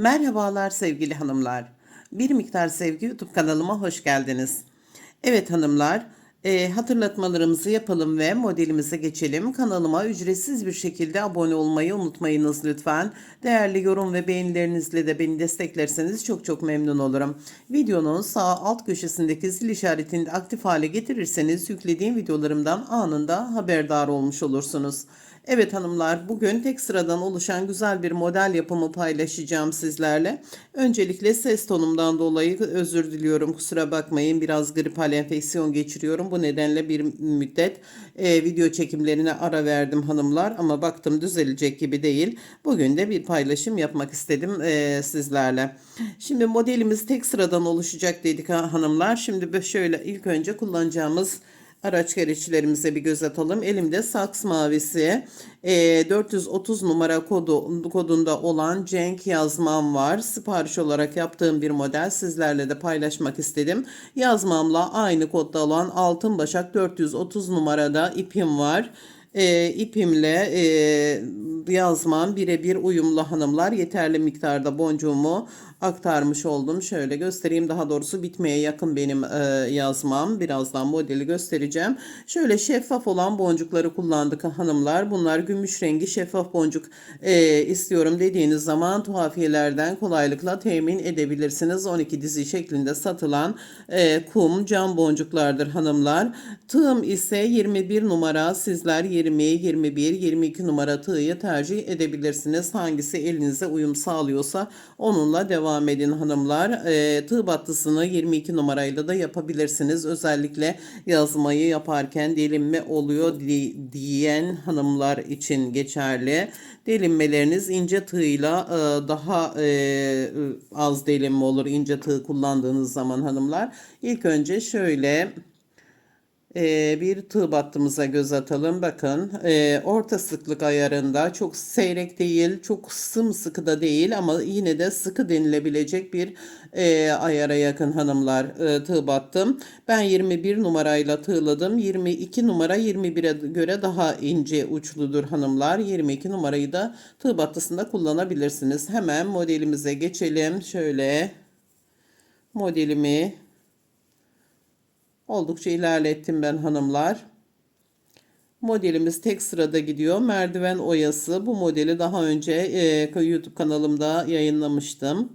Merhabalar sevgili hanımlar. Bir miktar sevgi YouTube kanalıma hoş geldiniz. Evet hanımlar, e, hatırlatmalarımızı yapalım ve modelimize geçelim. Kanalıma ücretsiz bir şekilde abone olmayı unutmayınız lütfen. Değerli yorum ve beğenilerinizle de beni desteklerseniz çok çok memnun olurum. Videonun sağ alt köşesindeki zil işaretini aktif hale getirirseniz yüklediğim videolarımdan anında haberdar olmuş olursunuz. Evet hanımlar bugün tek sıradan oluşan güzel bir model yapımı paylaşacağım sizlerle. Öncelikle ses tonumdan dolayı özür diliyorum kusura bakmayın biraz gripal enfeksiyon geçiriyorum. Bu nedenle bir müddet e, video çekimlerine ara verdim hanımlar ama baktım düzelecek gibi değil. Bugün de bir paylaşım yapmak istedim e, sizlerle. Şimdi modelimiz tek sıradan oluşacak dedik ha, hanımlar. Şimdi şöyle ilk önce kullanacağımız Araç gereçlerimize bir göz atalım. Elimde Saks mavisi e, 430 numara kodu, kodunda olan Cenk yazmam var. Sipariş olarak yaptığım bir model sizlerle de paylaşmak istedim. Yazmamla aynı kodda olan Altın Başak 430 numarada ipim var. E, ipimle e, yazmam birebir uyumlu hanımlar. Yeterli miktarda boncuğumu aktarmış oldum. Şöyle göstereyim daha doğrusu bitmeye yakın benim e, yazmam. Birazdan modeli göstereceğim. Şöyle şeffaf olan boncukları kullandık hanımlar. Bunlar gümüş rengi şeffaf boncuk e, istiyorum dediğiniz zaman tuhafiyelerden kolaylıkla temin edebilirsiniz. 12 dizi şeklinde satılan e, kum cam boncuklardır hanımlar. Tığım ise 21 numara sizler 20, 21, 22 numara tığı tercih edebilirsiniz. Hangisi elinize uyum sağlıyorsa onunla devam devam edin hanımlar. E, tığ battısını 22 numarayla da yapabilirsiniz. Özellikle yazmayı yaparken delinme oluyor di- diyen hanımlar için geçerli. Delinmeleriniz ince tığla e, daha e, az delinme olur ince tığ kullandığınız zaman hanımlar. İlk önce şöyle ee, bir tığ battımıza göz atalım. Bakın e, orta sıklık ayarında çok seyrek değil, çok sımsıkı da değil ama yine de sıkı denilebilecek bir e, ayara yakın hanımlar e, tığ battım. Ben 21 numarayla tığladım. 22 numara 21'e göre daha ince uçludur hanımlar. 22 numarayı da tığ battısında kullanabilirsiniz. Hemen modelimize geçelim. Şöyle modelimi Oldukça ilerlettim ben hanımlar. Modelimiz tek sırada gidiyor. Merdiven oyası. Bu modeli daha önce e, YouTube kanalımda yayınlamıştım.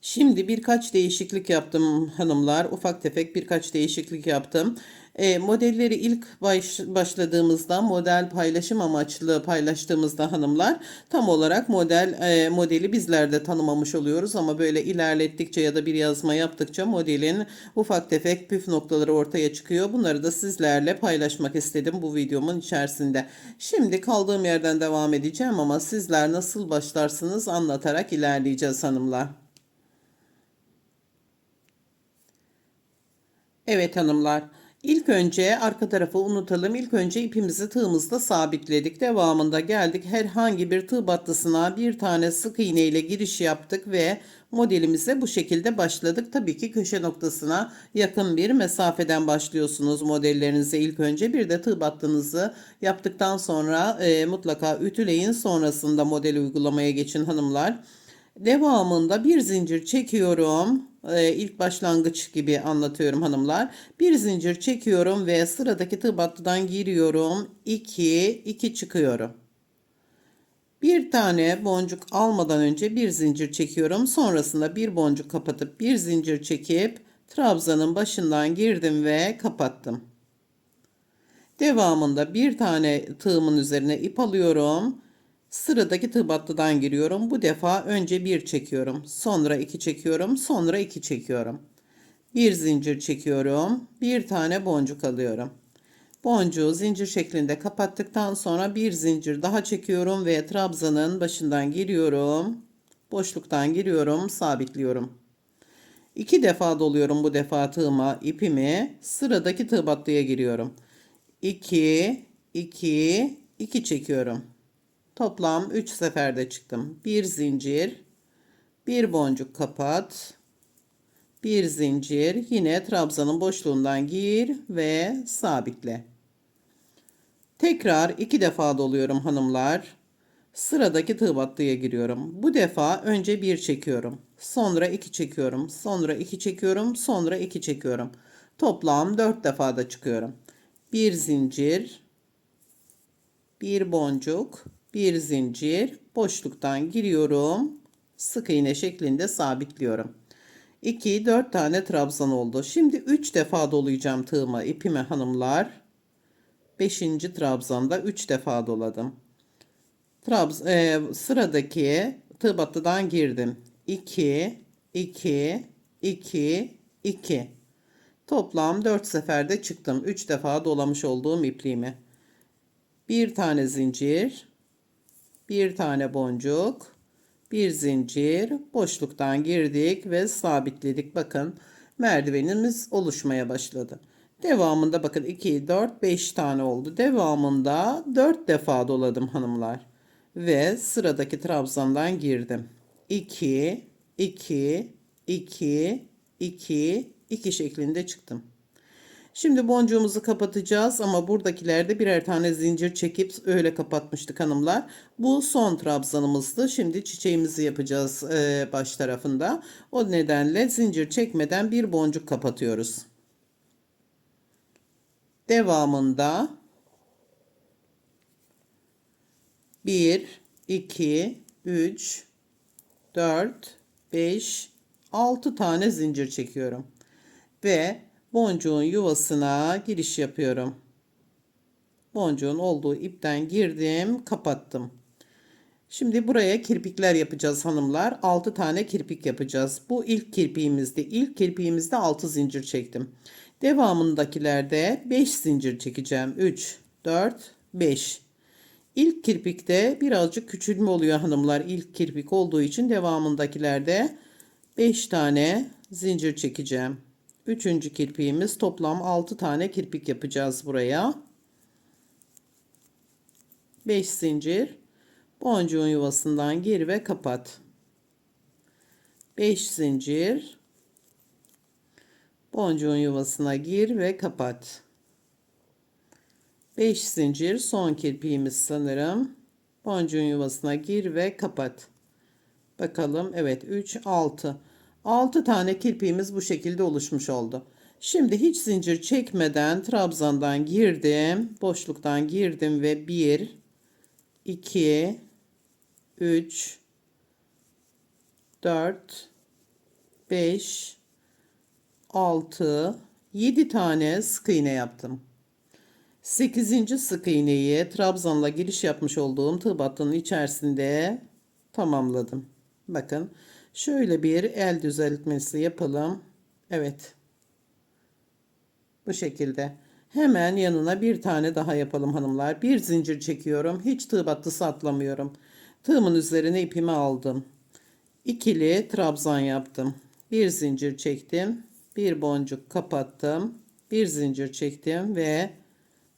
Şimdi birkaç değişiklik yaptım hanımlar. Ufak tefek birkaç değişiklik yaptım. E, modelleri ilk baş, başladığımızda model paylaşım amaçlı paylaştığımızda hanımlar tam olarak model e, modeli bizler de tanımamış oluyoruz ama böyle ilerlettikçe ya da bir yazma yaptıkça modelin ufak tefek püf noktaları ortaya çıkıyor. Bunları da sizlerle paylaşmak istedim bu videomun içerisinde. Şimdi kaldığım yerden devam edeceğim ama sizler nasıl başlarsınız anlatarak ilerleyeceğiz hanımlar. Evet hanımlar. İlk önce arka tarafı unutalım. İlk önce ipimizi tığımızda sabitledik. Devamında geldik. Herhangi bir tığ battısına bir tane sık iğne ile giriş yaptık ve modelimize bu şekilde başladık. Tabii ki köşe noktasına yakın bir mesafeden başlıyorsunuz modellerinize ilk önce. Bir de tığ battığınızı yaptıktan sonra e, mutlaka ütüleyin. Sonrasında model uygulamaya geçin hanımlar. Devamında bir zincir çekiyorum. Ee, ilk başlangıç gibi anlatıyorum hanımlar. Bir zincir çekiyorum ve sıradaki tığ battıdan giriyorum. 2 2 çıkıyorum. Bir tane boncuk almadan önce bir zincir çekiyorum. Sonrasında bir boncuk kapatıp bir zincir çekip trabzanın başından girdim ve kapattım. Devamında bir tane tığımın üzerine ip alıyorum. Sıradaki tığ battıdan giriyorum. Bu defa önce bir çekiyorum. Sonra iki çekiyorum. Sonra iki çekiyorum. Bir zincir çekiyorum. Bir tane boncuk alıyorum. Boncuğu zincir şeklinde kapattıktan sonra bir zincir daha çekiyorum ve trabzanın başından giriyorum. Boşluktan giriyorum, sabitliyorum. İki defa doluyorum bu defa tığıma ipimi. Sıradaki tığ battıya giriyorum. 2 2 2 çekiyorum. Toplam 3 seferde çıktım. Bir zincir, bir boncuk kapat, bir zincir, yine trabzanın boşluğundan gir ve sabitle. Tekrar iki defa doluyorum hanımlar. Sıradaki tığ battıya giriyorum. Bu defa önce bir çekiyorum. Sonra iki çekiyorum. Sonra iki çekiyorum. Sonra iki çekiyorum. Toplam dört defa da çıkıyorum. Bir zincir, bir boncuk, bir zincir, boşluktan giriyorum. Sık iğne şeklinde sabitliyorum. 2 4 tane trabzan oldu. Şimdi 3 defa dolayacağım tığıma, ipime hanımlar. 5. trabzanda 3 defa doladım. Trabz e, sıradaki tığ battıdan girdim. 2 2 2 2 Toplam 4 seferde çıktım. 3 defa dolamış olduğum ipliğimi. Bir tane zincir, bir tane boncuk, bir zincir, boşluktan girdik ve sabitledik. Bakın merdivenimiz oluşmaya başladı. Devamında bakın 2, 4, 5 tane oldu. Devamında 4 defa doladım hanımlar. Ve sıradaki trabzandan girdim. 2, 2, 2, 2, 2 şeklinde çıktım. Şimdi boncuğumuzu kapatacağız ama buradakilerde birer tane zincir çekip öyle kapatmıştık hanımlar. Bu son trabzanımızdı. Şimdi çiçeğimizi yapacağız e, baş tarafında. O nedenle zincir çekmeden bir boncuk kapatıyoruz. Devamında 1, 2, 3, 4, 5, 6 tane zincir çekiyorum. Ve boncuğun yuvasına giriş yapıyorum. Boncuğun olduğu ipten girdim, kapattım. Şimdi buraya kirpikler yapacağız hanımlar. 6 tane kirpik yapacağız. Bu ilk kirpiğimizde. İlk kirpiğimizde 6 zincir çektim. Devamındakilerde 5 zincir çekeceğim. 3, 4, 5. İlk kirpikte birazcık küçülme oluyor hanımlar. İlk kirpik olduğu için devamındakilerde 5 tane zincir çekeceğim. Üçüncü kirpiğimiz toplam 6 tane kirpik yapacağız buraya. 5 zincir. Boncuğun yuvasından gir ve kapat. 5 zincir. Boncuğun yuvasına gir ve kapat. 5 zincir son kirpiğimiz sanırım. Boncuğun yuvasına gir ve kapat. Bakalım evet 3 6 6 tane kirpiğimiz bu şekilde oluşmuş oldu. Şimdi hiç zincir çekmeden trabzandan girdim. Boşluktan girdim ve 1 2 3 4 5 6 7 tane sık iğne yaptım. 8. sık iğneyi trabzanla giriş yapmış olduğum tığ battının içerisinde tamamladım. Bakın Şöyle bir el düzeltmesi yapalım. Evet. Bu şekilde. Hemen yanına bir tane daha yapalım hanımlar. Bir zincir çekiyorum. Hiç tığ battısı atlamıyorum. Tığımın üzerine ipimi aldım. İkili trabzan yaptım. Bir zincir çektim. Bir boncuk kapattım. Bir zincir çektim ve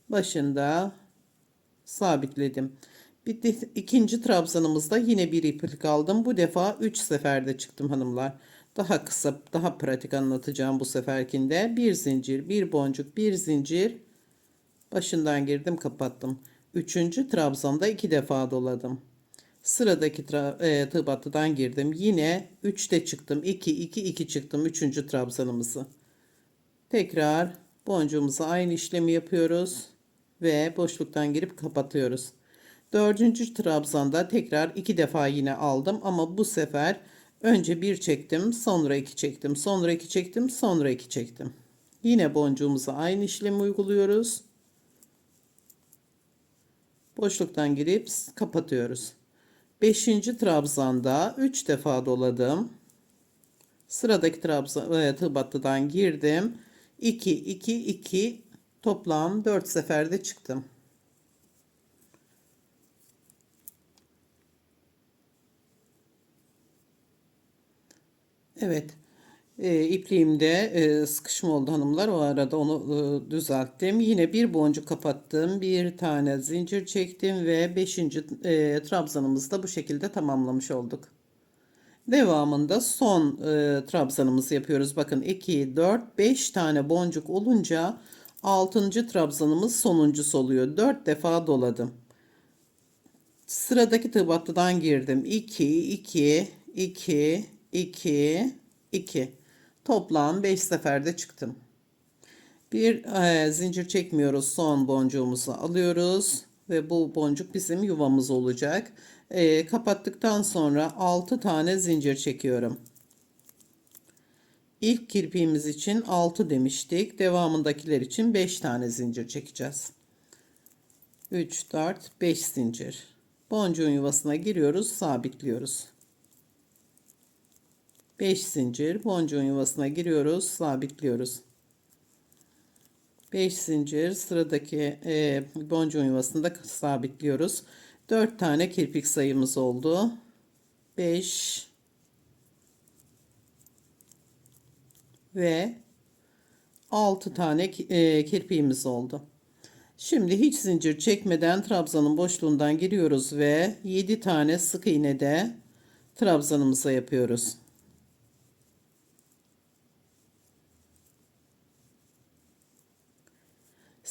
başında sabitledim. Bitti. İkinci trabzanımızda yine bir iplik aldım. Bu defa 3 seferde çıktım hanımlar. Daha kısa, daha pratik anlatacağım bu seferkinde. Bir zincir, bir boncuk, bir zincir. Başından girdim, kapattım. Üçüncü trabzanda iki defa doladım. Sıradaki e, tığ battıdan girdim. Yine 3'te çıktım. 2, 2, 2 çıktım. Üçüncü trabzanımızı. Tekrar boncuğumuza aynı işlemi yapıyoruz. Ve boşluktan girip kapatıyoruz. Dördüncü trabzanda tekrar iki defa yine aldım ama bu sefer önce bir çektim sonra iki çektim sonra iki çektim sonra iki çektim. Yine boncuğumuza aynı işlemi uyguluyoruz. Boşluktan girip kapatıyoruz. Beşinci trabzanda üç defa doladım. Sıradaki trabzan e, tığ battıdan girdim. 2 2 2 toplam 4 seferde çıktım. Evet. E, ipliğimde e, sıkışma oldu hanımlar. O arada onu e, düzelttim. Yine bir boncuk kapattım. Bir tane zincir çektim ve 5. E, trabzanımızı da bu şekilde tamamlamış olduk. Devamında son e, trabzanımızı yapıyoruz. Bakın 2, 4, 5 tane boncuk olunca 6. trabzanımız sonuncusu oluyor. 4 defa doladım. Sıradaki tığ battıdan girdim. 2, 2, 2, 2, 2. Toplam 5 seferde çıktım. Bir e, zincir çekmiyoruz. Son boncuğumuzu alıyoruz. Ve bu boncuk bizim yuvamız olacak. E, kapattıktan sonra 6 tane zincir çekiyorum. İlk kirpiğimiz için 6 demiştik. Devamındakiler için 5 tane zincir çekeceğiz. 3, 4, 5 zincir. Boncuğun yuvasına giriyoruz, sabitliyoruz. 5 zincir boncuğun yuvasına giriyoruz, sabitliyoruz. 5 zincir sıradaki e, boncuğun yuvasında sabitliyoruz. 4 tane kirpik sayımız oldu. 5 ve 6 tane e, kirpiğimiz oldu. Şimdi hiç zincir çekmeden trabzanın boşluğundan giriyoruz ve 7 tane sık iğne de trabzanımıza yapıyoruz.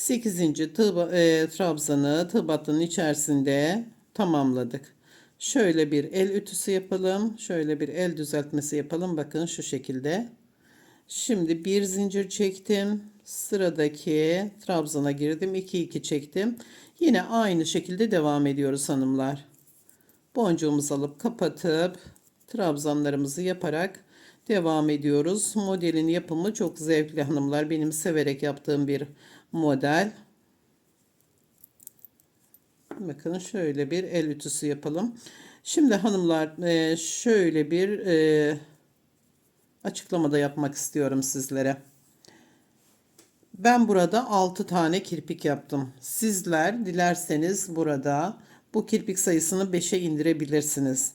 8. Tığ, e, trabzanı tığ battının içerisinde tamamladık. Şöyle bir el ütüsü yapalım. Şöyle bir el düzeltmesi yapalım. Bakın şu şekilde. Şimdi bir zincir çektim. Sıradaki trabzana girdim. 2 2 çektim. Yine aynı şekilde devam ediyoruz hanımlar. Boncuğumuzu alıp kapatıp trabzanlarımızı yaparak devam ediyoruz. Modelin yapımı çok zevkli hanımlar. Benim severek yaptığım bir model. Bakın şöyle bir el ütüsü yapalım. Şimdi hanımlar e, şöyle bir e, açıklamada yapmak istiyorum sizlere. Ben burada 6 tane kirpik yaptım. Sizler dilerseniz burada bu kirpik sayısını 5'e indirebilirsiniz.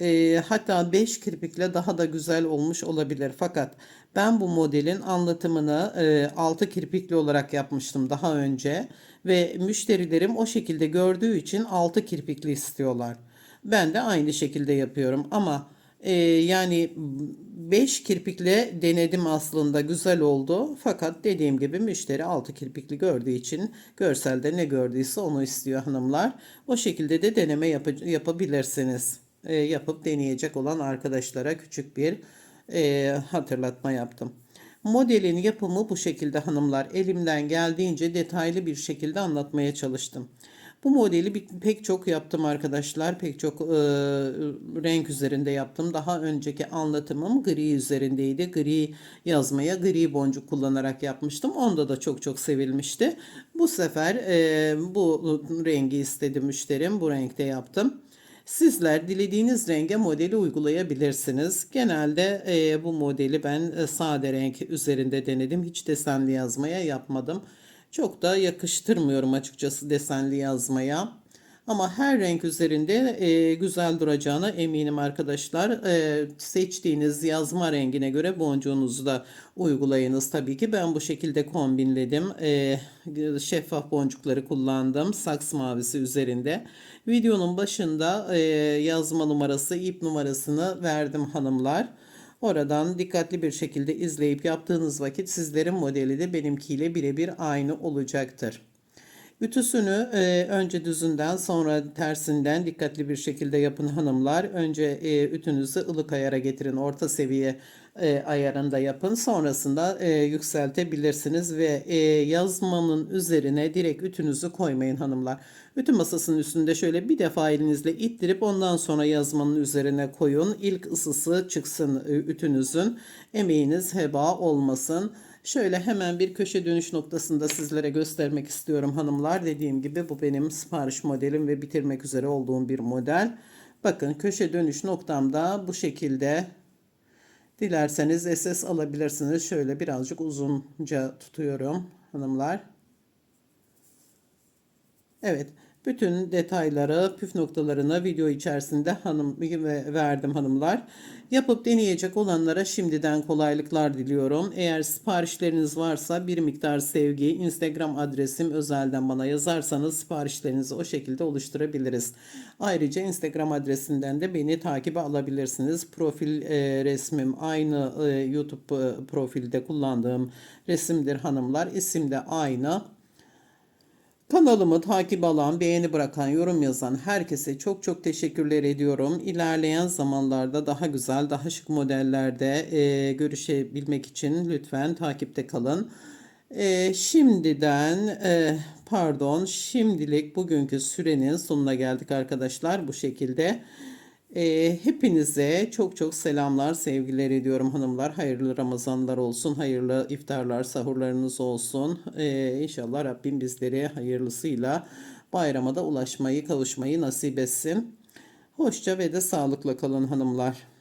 E, hatta 5 kirpikle daha da güzel olmuş olabilir. Fakat ben bu modelin anlatımını e, 6 kirpikli olarak yapmıştım daha önce. Ve müşterilerim o şekilde gördüğü için 6 kirpikli istiyorlar. Ben de aynı şekilde yapıyorum ama e, yani 5 kirpikle denedim aslında güzel oldu. Fakat dediğim gibi müşteri 6 kirpikli gördüğü için görselde ne gördüyse onu istiyor hanımlar. O şekilde de deneme yap yapabilirsiniz. E, yapıp deneyecek olan arkadaşlara küçük bir e, hatırlatma yaptım. Modelin yapımı bu şekilde hanımlar. Elimden geldiğince detaylı bir şekilde anlatmaya çalıştım. Bu modeli pek çok yaptım arkadaşlar. Pek çok e, renk üzerinde yaptım. Daha önceki anlatımım gri üzerindeydi. Gri yazmaya gri boncuk kullanarak yapmıştım. Onda da çok çok sevilmişti. Bu sefer e, bu rengi istedi müşterim. Bu renkte yaptım. Sizler dilediğiniz renge modeli uygulayabilirsiniz. Genelde e, bu modeli ben e, sade renk üzerinde denedim. Hiç desenli yazmaya yapmadım. Çok da yakıştırmıyorum açıkçası desenli yazmaya. Ama her renk üzerinde e, güzel duracağına eminim arkadaşlar. E, seçtiğiniz yazma rengine göre boncuğunuzu da uygulayınız tabii ki. Ben bu şekilde kombinledim. E, şeffaf boncukları kullandım. Saks mavisi üzerinde. Videonun başında e, yazma numarası, ip numarasını verdim hanımlar. Oradan dikkatli bir şekilde izleyip yaptığınız vakit sizlerin modeli de benimkiyle birebir aynı olacaktır. Ütüsünü e, önce düzünden sonra tersinden dikkatli bir şekilde yapın hanımlar. Önce e, ütünüzü ılık ayara getirin. Orta seviye e, ayarında yapın. Sonrasında e, yükseltebilirsiniz ve e, yazmanın üzerine direkt ütünüzü koymayın hanımlar. Ütü masasının üstünde şöyle bir defa elinizle ittirip ondan sonra yazmanın üzerine koyun. İlk ısısı çıksın e, ütünüzün. Emeğiniz heba olmasın. Şöyle hemen bir köşe dönüş noktasında sizlere göstermek istiyorum hanımlar. Dediğim gibi bu benim sipariş modelim ve bitirmek üzere olduğum bir model. Bakın köşe dönüş noktamda bu şekilde dilerseniz SS alabilirsiniz. Şöyle birazcık uzunca tutuyorum hanımlar. Evet. Bütün detayları, püf noktalarını video içerisinde hanım verdim hanımlar. Yapıp deneyecek olanlara şimdiden kolaylıklar diliyorum. Eğer siparişleriniz varsa bir miktar sevgi, Instagram adresim özelden bana yazarsanız siparişlerinizi o şekilde oluşturabiliriz. Ayrıca Instagram adresinden de beni takibe alabilirsiniz. Profil e, resmim aynı e, YouTube e, profilde kullandığım resimdir hanımlar. İsim de aynı. Kanalımı takip alan, beğeni bırakan, yorum yazan herkese çok çok teşekkürler ediyorum. İlerleyen zamanlarda daha güzel, daha şık modellerde e, görüşebilmek için lütfen takipte kalın. E, şimdiden, e, pardon, şimdilik bugünkü sürenin sonuna geldik arkadaşlar. Bu şekilde. E, hepinize çok çok selamlar, sevgiler ediyorum hanımlar. Hayırlı Ramazanlar olsun, hayırlı iftarlar, sahurlarınız olsun. E, inşallah Rabbim bizleri hayırlısıyla bayrama da ulaşmayı, kavuşmayı nasip etsin. Hoşça ve de sağlıkla kalın hanımlar.